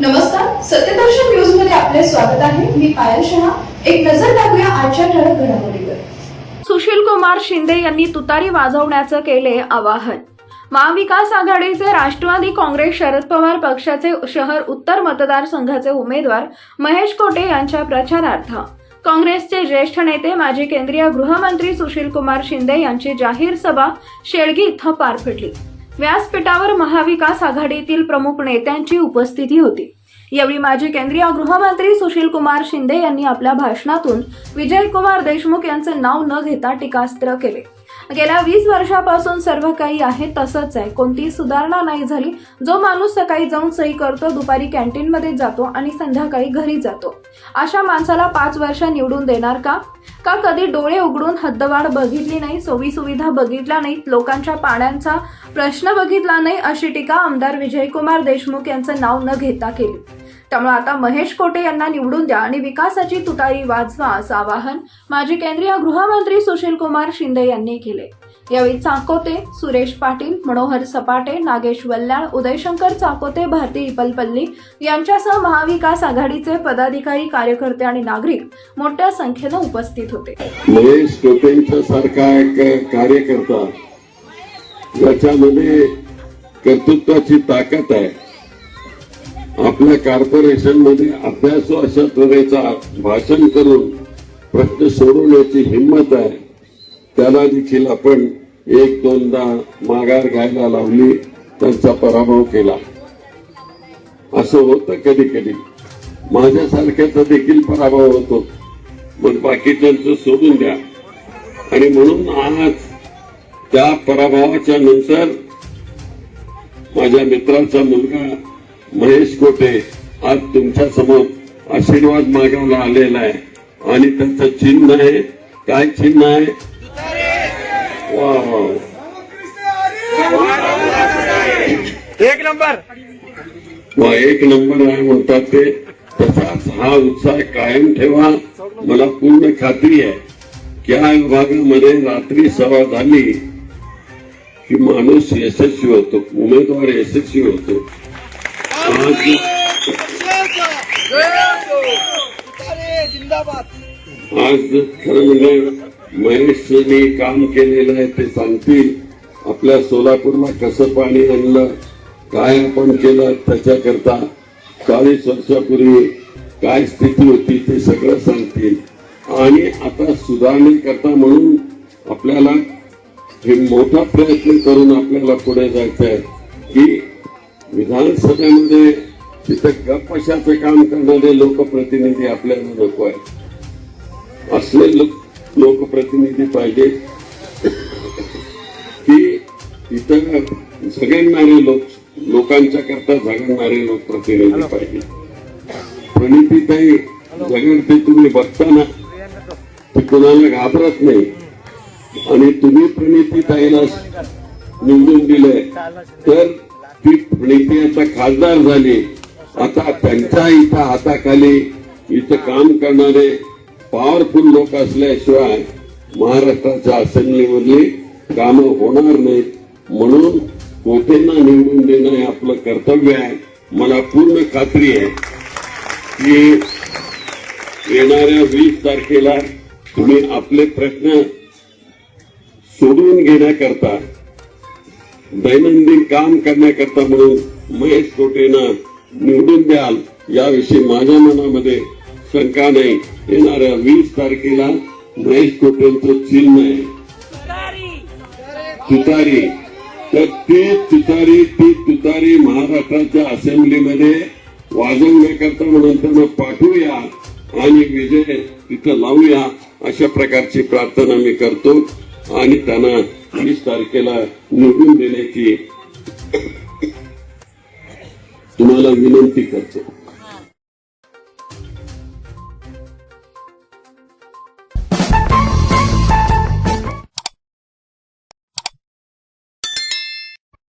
नमस्कार सत्यदर्शन न्यूजमध्ये आपले स्वागत आहे. मी पायल शहा. एक नजर टाकूया आजच्या ठळक घडामोडीवर. सुशील कुमार शिंदे यांनी तुतारी वाजवण्याचं केले आवाहन. महाविकास आघाडीचे राष्ट्रवादी काँग्रेस शरद पवार पक्षाचे शहर उत्तर मतदारसंघाचे उमेदवार महेश कोटे यांच्या प्रचारार्थ. काँग्रेसचे ज्येष्ठ नेते माजी केंद्रीय गृहमंत्री सुशील कुमार शिंदे यांची जाहीर सभा शेळगी इथं पार पडली. व्यासपीठावर महाविकास आघाडीतील प्रमुख नेत्यांची उपस्थिती होती. यावेळी माजी केंद्रीय गृहमंत्री सुशील कुमार शिंदे यांनी आपल्या भाषणातून विजयकुमार देशमुख यांचे नाव न घेता टीकास्त्र केले. गेल्या वीस वर्षापासून सर्व काही आहे तसंच आहे. कोणतीही सुधारणा नाही झाली. जो माणूस सकाळी जाऊन सही करतो दुपारी कॅन्टीनमध्ये जातो आणि संध्याकाळी घरी जातो. अशा माणसाला पाच वर्ष निवडून देणार का? का कधी डोळे उघडून हद्दवाढ बघितली नाही सोयी सुविधा बघितल्या नाहीत लोकांच्या पाण्याचा प्रश्न बघितला नाही अशी टीका आमदार विजयकुमार देशमुख यांचं नाव न घेता केली. त्यामुळे आता महेश कोटे यांना निवडून द्या आणि विकासाची तुतारी वाजवा असं आवाहन माजी केंद्रीय गृहमंत्री सुशील कुमार शिंदे यांनी केले. यावेळी चाकोते सुरेश पाटील मनोहर सपाटे नागेश वल्लाळ उदयशंकर चाकोते भारती इपलपल्ली यांच्यासह महाविकास आघाडीचे पदाधिकारी कार्यकर्ते आणि नागरिक मोठ्या संख्येनं उपस्थित होते. महेश टोपेंच्या सारखा एक कार्यकर्ता ज्याच्यामध्ये कर्तृत्वाची ताकद आहे. आपल्या कॉर्पोरेशनमध्ये अभ्यास अशा तऱ्हेचा भाषण करून प्रश्न सोडवण्याची हिंमत आहे. त्याला देखील आपण एक दोनदा माघार घ्यायला लावली त्यांचा पराभव केला. असं होतं कधी कधी माझ्यासारख्याचा देखील पराभव होतो. मग बाकीच्यांचं सोडून द्या. आणि म्हणून आज त्या पराभवाच्या नंतर माझ्या मित्राचा मुलगा महेश कोटे आज तुमच्यासमोर आशीर्वाद मागायला आलेला आहे. आणि त्यांचं चिन्ह आहे. काय चिन्ह आहे? वा वा एक नंबर. वा एक नंबर आहे म्हणतात ते. तसाच हा उत्साह कायम ठेवा. मला पूर्ण खात्री आहे. की या विभागामध्ये रात्री सभा झाली? की माणूस यशस्वी होतो. उमेदवार यशस्वी होतो. आज खरं म्हणजे महेशने काम केलेलं आहे ते सांगतील. आपल्या सोलापूरला कसं पाणी आणलं काय आपण केलं त्याच्याकरता चाळीस वर्षापूर्वी काय स्थिती होती ते सगळं सांगतील. आणि आता सुधारणेकरता म्हणून आपल्याला हे मोठा प्रयत्न करून आपल्याला पुढे जायचं आहे की विधानसभेमध्ये तिथं गपशाचं काम करणारे लोकप्रतिनिधी आपल्याला नको आहे असले लोक लोकप्रतिनिधी पाहिजे. की तिथं झगडणारे लोक लोकांच्या करता झगडणारे लोकप्रतिनिधी पाहिजे. प्रणितीताई झगडते तुम्ही बघताना ती कुणाला घाबरत नाही. आणि तुम्ही प्रणितीताईला निवडून दिले तर ती खासदार झाले. आता त्यांच्या इथं हाताखाली इथं काम करणारे पॉवरफुल लोक असल्याशिवाय महाराष्ट्राच्या असेंब्लीमधली कामं होणार नाहीत. म्हणून कोठेंना निवडून देणं हे आपलं कर्तव्य आहे. मला पूर्ण खात्री आहे की येणाऱ्या वीस तारखेला तुम्ही आपले प्रश्न सोडवून घेण्याकरता दैनंदिन काम करण्याकरता म्हणून महेश कोटेंना निवडून द्याल याविषयी माझ्या मनामध्ये शंका नाही. येणाऱ्या वीस तारखेला महेश कोटेंचं चिन्ह आहे. तुतारी. तर ती तुतारी ती तुतारी महाराष्ट्राच्या असेंब्लीमध्ये वाजवण्याकरता म्हणून त्यांना पाठवूया आणि विजय तिथं लावूया अशा प्रकारची प्रार्थना मी करतो. आणि त्यांना वीस तारखेला निवडून देण्याची तुम्हाला विनंती करतो.